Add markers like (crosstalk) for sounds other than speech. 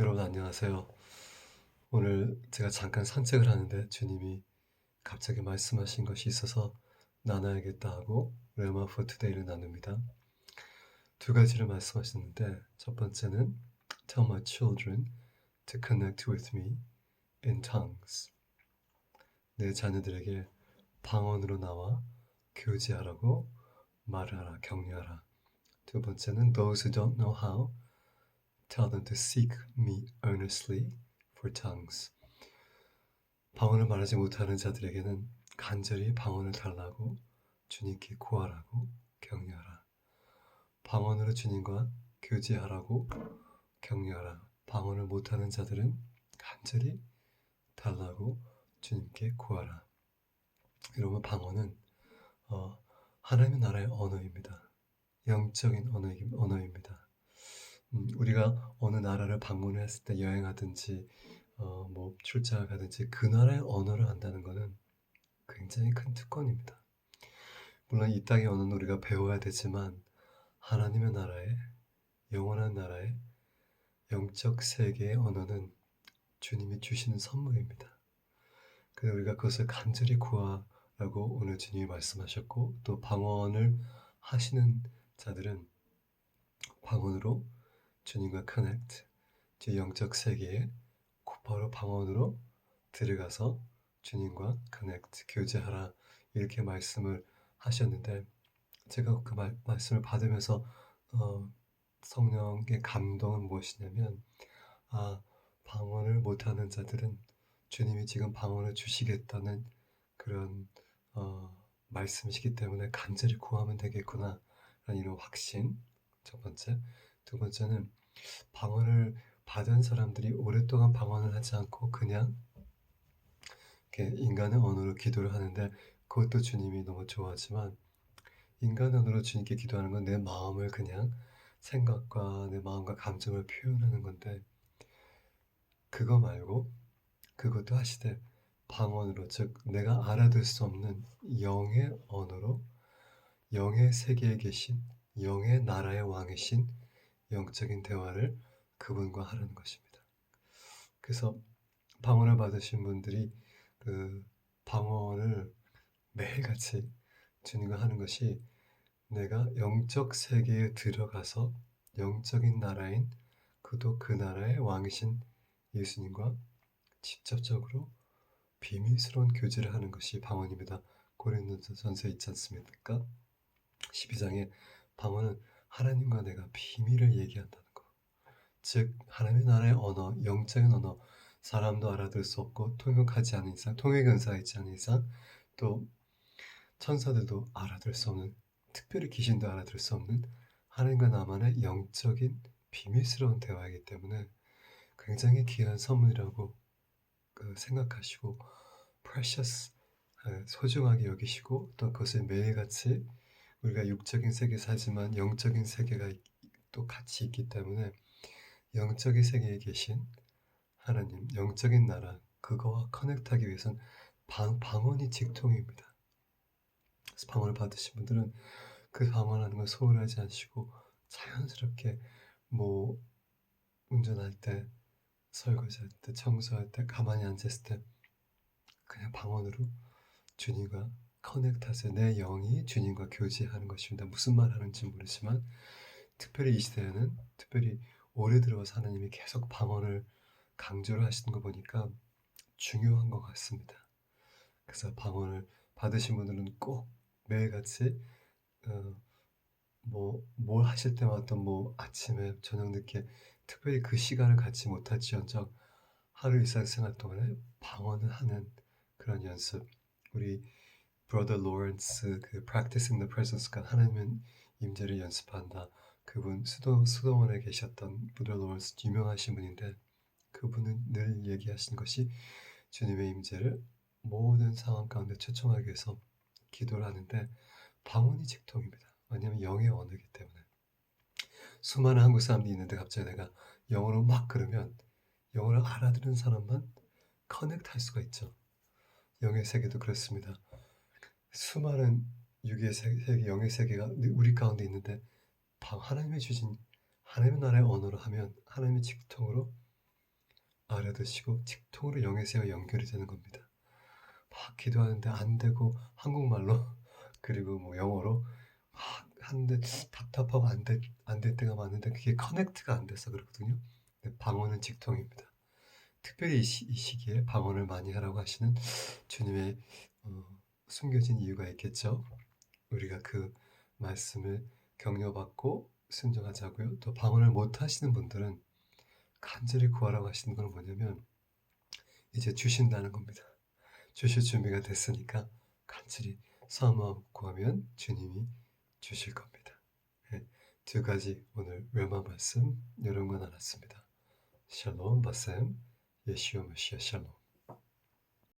여러분 안녕하세요. 오늘 제가 잠깐 산책을 하는데 주님이 갑자기 말씀하신 것이 있어서 나눠야겠다 하고 레마 포 투데이를 나눕니다. 두 가지를 말씀하셨는데 첫 번째는 Tell my children to connect with me in tongues. 내 자녀들에게 방언으로 나와 교제하라고 말하라 격려하라. 두 번째는 Those who don't know how tell them to seek me earnestly for tongues. 방언을 말하지 못하는 자들에게는 간절히 방언을 달라고 주님께 구하라고 격려하라. 방언으로 주님과 교제하라고 격려하라. 방언을 못하는 자들은 간절히 달라고 주님께 구하라. 여러분 방언은 어, 하나님의 나라의 언어입니다. 영적인 언어이- 언어입니다. 음, 우리가 어느 나라를 방문을 했을 때 여행하든지 어, 뭐 출장을 가든지 그 나라의 언어를 한다는 것은 굉장히 큰 특권입니다. 물론 이 땅의 언어는 우리가 배워야 되지만 하나님의 나라의 영원한 나라의 영적 세계의 언어는 주님이 주시는 선물입니다. 그래서 우리가 그것을 간절히 구하라고 오늘 주님이 말씀하셨고 또 방언을 하시는 자들은 방언으로 주님과 커넥트, 제 영적 세계에 곧바로 방언으로 들어가서 주님과 커넥트, 교제하라 이렇게 말씀을 하셨는데 제가 그 말, 말씀을 받으면서 어, 성령의 감동은 무엇이냐면 아 방언을 못하는 자들은 주님이 지금 방언을 주시겠다는 그런 어, 말씀이시기 때문에 간절히 구하면 되겠구나 라는 이런 확신 첫 번째 두 번째는 방언을 받은 사람들이 오랫동안 방언을 하지 않고 그냥 인간의 언어로 기도를 하는데 그것도 주님이 너무 좋아하지만 인간 언어로 주님께 기도하는 건 내 마음을 그냥 생각과 내 마음과 감정을 표현하는 건데 그거 말고 그것도 하시되 방언으로 즉 내가 알아들 수 없는 영의 언어로 영의 세계에 계신 영의 나라의 왕이신 영적인 대화를 그분과 하라는 것입니다. 그래서 방언을 받으신 분들이 그 방언을 매일같이 주님과 하는 것이 내가 영적 세계에 들어가서 영적인 나라인 그도 그 나라의 왕이신 예수님과 직접적으로 비밀스러운 교제를 하는 것이 방언입니다. 고린도전서 있지 않습니까? 12장에 방언은 하나님과 내가 비밀을 얘기한다는 거. 즉 하나님의 나라의 언어, 영적인 언어, 사람도 알아들 수 없고 통역하지 않은 이상, 통역 은사가 있지 않은 이상, 또 천사들도 알아들 수 없는, 특별히 귀신도 알아들 수 없는 하나님과 나만의 영적인 비밀스러운 대화이기 때문에 굉장히 귀한 선물이라고 그 생각하시고 precious 에, 소중하게 여기시고 또 그것을 매일같이 우리가 육적인 세계 살지만 영적인 세계가 있- 또 같이 있기 때문에 영적인 세계에 계신 하나님, 영적인 나라 그거와 커넥트하기 위해선 방, 방언이 직통입니다. 그래서 방언을 받으신 분들은 그 방언하는 걸 소홀하지 않으시고 자연스럽게 뭐 운전할 때, 설거지할 때, 청소할 때, 가만히 앉았을 때 그냥 방언으로 주님과 커넥트하세요. 내 영이 주님과 교제하는 것입니다. 무슨 말 하는지 모르지만 특별히 이 시대에는 특별히 오래 들어서 하나님이 계속 방언을 강조를 하시는 거 보니까 중요한 것 같습니다. 그래서 방언을 받으신 분들은 꼭 매일같이 어, 뭐뭘 하실 때마다 뭐 아침에 저녁 늦게 특별히 그 시간을 갖지 못할지언정 하루 일상생활 동안에 방언을 하는 그런 연습 우리 브로더 로렌스 그 Practicing the Presence가 하나님은 임재를 연습한다 그분 수도 수도원에 계셨던 브로더 로렌스 유명하신 분인데 그분은 늘 얘기하신 것이 주님의 임재를 모든 상황 가운데 초청하기 위해서 기도를 하는데 방언이 직통입니다. 왜냐하면 영의 언어이기 때문에 수많은 한국 사람들이 있는데 갑자기 내가 영어로 막 그러면 영어를 알아듣는 사람만 커넥트 할 수가 있죠. 영의 세계도 그렇습니다. 수많은 육의 세계, 영의 세계가 우리 가운데 있는데 방 하나님의 주신 하나님의 나라의 언어로 하면 하나님의 직통으로 알아두시고 직통으로 영에서 연결이 되는 겁니다. 막 기도하는데 안 되고 한국말로 (laughs) 그리고 뭐 영어로 막 하는데 답답하고 안될 안될 때가 많은데 그게 커넥트가 안 돼서 그렇거든요. 근데 방언은 직통입니다. 특별히 이, 시, 이 시 기에 방언을 많이 하라고 하시는 주님의 어, 숨겨진 이유가 있겠죠. 우리가 그 말씀을 격려받고 순종하자고요. 또 방언을 못 하시는 분들은 간절히 구하라고 하시는 건 뭐냐면 이제 주신다는 겁니다. 주실 준비가 됐으니까 간절히 사모하고 구하면 주님이 주실 겁니다. 네, 두 가지 오늘 웰마 말씀 여러분과 나눴습니다. 샬롬 바셈 예시오 메시아 샬롬